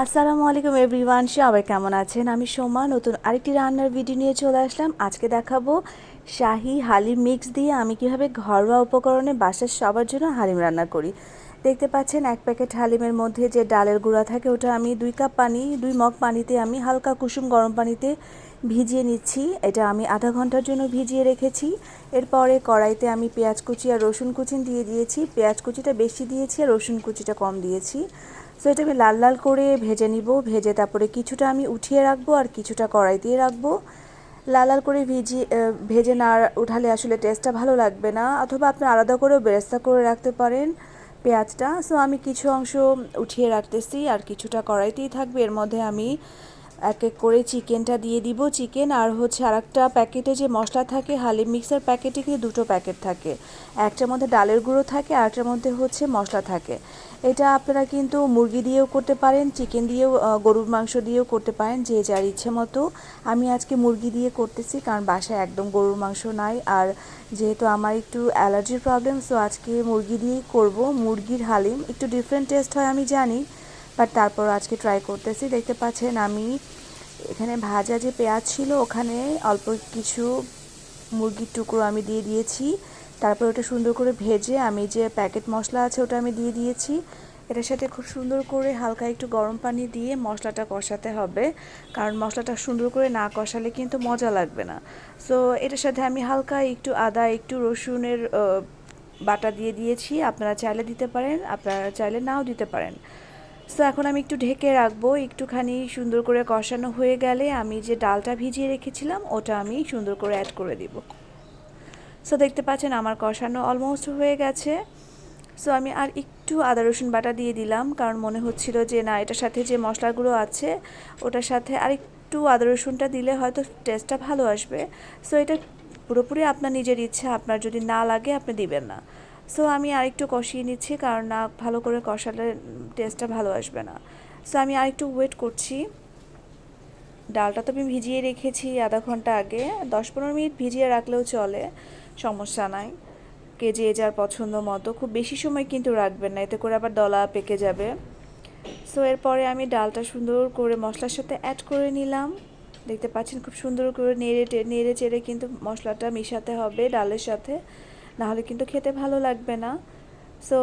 আসসালামু আলাইকুম এভরিওয়ান, সবাই কেমন আছেন? আমি সোমা, নতুন আরেকটি রান্নার ভিডিও নিয়ে চলে আসলাম। আজকে দেখাবো শাহি হালিম মিক্স দিয়ে আমি কীভাবে ঘরোয়া উপকরণে বাসার সবার জন্য হালিম রান্না করি। দেখতে পাচ্ছেন, এক প্যাকেট হালিমের মধ্যে যে ডালের গুঁড়া থাকে, ওটা আমি দুই কাপ পানি, দুই মগ পানিতে আমি হালকা কুসুম গরম পানিতে ভিজিয়ে নিচ্ছি। এটা আমি আধা ঘণ্টার জন্য ভিজিয়ে রেখেছি। এরপরে কড়াইতে আমি পেঁয়াজ কুচি আর রসুন কুচি দিয়ে দিয়েছি। পেঁয়াজ কুচিটা বেশি দিয়েছি আর রসুন কুচিটা কম দিয়েছি। সো এটা আমি লাল লাল করে ভেজে নিব। ভেজে তারপরে কিছুটা আমি উঠিয়ে রাখব আর কিছুটা কড়াই দিয়ে রাখব। লাল লাল করে ভিজিয়ে ভেজে না উঠালে আসলে টেস্টটা ভালো লাগবে না। অথবা আপনি আলাদা করেও বেরেস্তা করে রাখতে পারেন পেঁয়াজটা। সো আমি কিছু অংশ উঠিয়ে রাখতেছি আর কিছুটা কড়াইতেই থাকবে। এর মধ্যে আমি এক এক করে চিকেনটা দিয়ে দিব। চিকেন আর হচ্ছে আর একটা প্যাকেটে যে মশলা থাকে, হালিম মিক্সার প্যাকেটে কিন্তু দুটো প্যাকেট থাকে। একটার মধ্যে ডালের গুঁড়ো থাকে আর একটার মধ্যে হচ্ছে মশলা থাকে। এটা আপনারা কিন্তু মুরগি দিয়েও করতে পারেন, চিকেন দিয়েও গরুর মাংস দিয়েও করতে পারেন, যে যার ইচ্ছে মতো। আমি আজকে মুরগি দিয়ে করতেছি, কারণ বাসায় একদম গরুর মাংস নাই। আর যেহেতু আমার একটু অ্যালার্জির প্রবলেম সো আজকে মুরগি দিয়েই করব। মুরগির হালিম একটু ডিফারেন্ট টেস্ট হয়, আমি জানি। বাট তারপর আজকে ট্রাই করতেছি। দেখতে পাচ্ছেন আমি এখানে ভাজা যে পেঁয়াজ ছিল, ওখানে অল্প কিছু মুরগির টুকরো আমি দিয়ে দিয়েছি। তারপর ওটা সুন্দর করে ভেজে আমি যে প্যাকেট মশলা আছে ওটা আমি দিয়ে দিয়েছি। এটার সাথে খুব সুন্দর করে হালকা একটু গরম পানি দিয়ে মশলাটা কষাতে হবে। কারণ মশলাটা সুন্দর করে না কষালে কিন্তু মজা লাগবে না। সো এটার সাথে আমি হালকা একটু আদা, একটু রসুনের বাটা দিয়ে দিয়েছি। আপনারা চাইলে দিতে পারেন, আপনারা চাইলে নাও দিতে পারেন। সো এখন আমি একটু ঢেকে রাখব। একটুখানি সুন্দর করে কষানো হয়ে গেলে আমি যে ডালটা ভিজিয়ে রেখেছিলাম, ওটা আমি সুন্দর করে অ্যাড করে দিব। সো দেখতে পাচ্ছেন আমার কষানো অলমোস্ট হয়ে গেছে। সো আমি আর একটু আদা, রসুন বাটা দিয়ে দিলাম, কারণ মনে হচ্ছিল যে না, এটার সাথে যে মশলাগুলো আছে, ওটার সাথে আর একটু আদা, রসুনটা দিলে হয়তো টেস্টটা ভালো আসবে। সো এটা পুরোপুরি আপনার নিজের ইচ্ছা, আপনার যদি না লাগে, আপনি দিবেন না। সো আমি আরেকটু কষিয়ে নিচ্ছি, কারণ না, ভালো করে কষালে টেস্টটা ভালো আসবে না। সো আমি আরেকটু ওয়েট করছি। ডালটা তো আমি ভিজিয়ে রেখেছি আধা ঘণ্টা আগে। দশ পনেরো মিনিট ভিজিয়ে রাখলেও চলে, সমস্যা নাই। কে যে যার পছন্দ মতো, খুব বেশি সময় কিন্তু রাখবেন না, এতে করে আবার দলা পেকে যাবে। সো এরপরে আমি ডালটা সুন্দর করে মশলার সাথে অ্যাড করে নিলাম। দেখতে পাচ্ছেন খুব সুন্দর করে নেড়ে নেড়ে চেড়ে কিন্তু মশলাটা মিশাতে হবে ডালের সাথে। নাহলে কিন্তু খেতে ভালো লাগবে না। সো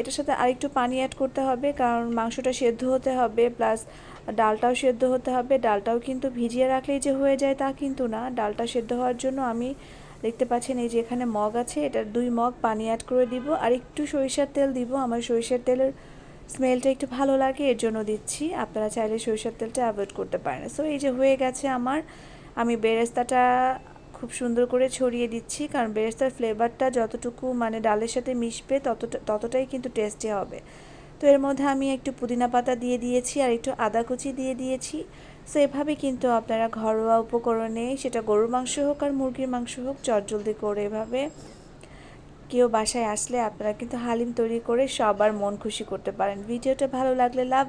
এটার সাথে আরেকটু পানি অ্যাড করতে হবে, কারণ মাংসটা সেদ্ধ হতে হবে প্লাস ডালটাও সেদ্ধ হতে হবে। ডালটাও কিন্তু ভিজিয়ে রাখলেই যে হয়ে যায় তা কিন্তু না। ডালটা সেদ্ধ হওয়ার জন্য আমি দেখতে পাচ্ছেন এই যে এখানে মগ আছে এটা দুই মগ পানি অ্যাড করে দিব। আর একটু সরিষার তেল দিব, আমার সরিষার তেলের স্মেলটা একটু ভালো লাগে, এর জন্য দিচ্ছি। আপনারা চাইলে সরিষার তেলটা অ্যাভয়েড করতে পারেন। সো এই যে হয়ে গেছে আমার, আমি বেরেস্তাটা খুব সুন্দর করে ছড়িয়ে দিচ্ছি, কারণ বেরেস্তার ফ্লেভারটা যতটুকু মানে ডালের সাথে মিশবে ততটা, ততটাই কিন্তু টেস্টি হবে। তো এর মধ্যে আমি একটু পুদিনা পাতা দিয়ে দিয়েছি আর একটু আদা কুচি দিয়ে দিয়েছি। সো এভাবে কিন্তু আপনারা ঘরোয়া উপকরণে সেটা গরুর মাংস হোক আর মুরগির মাংস হোক চটজলদি করে এভাবে কেউ বাসায় আসলে আপনারা কিন্তু হালিম তৈরি করে সবার মন খুশি করতে পারেন। ভিডিওটা ভালো লাগলে লাভ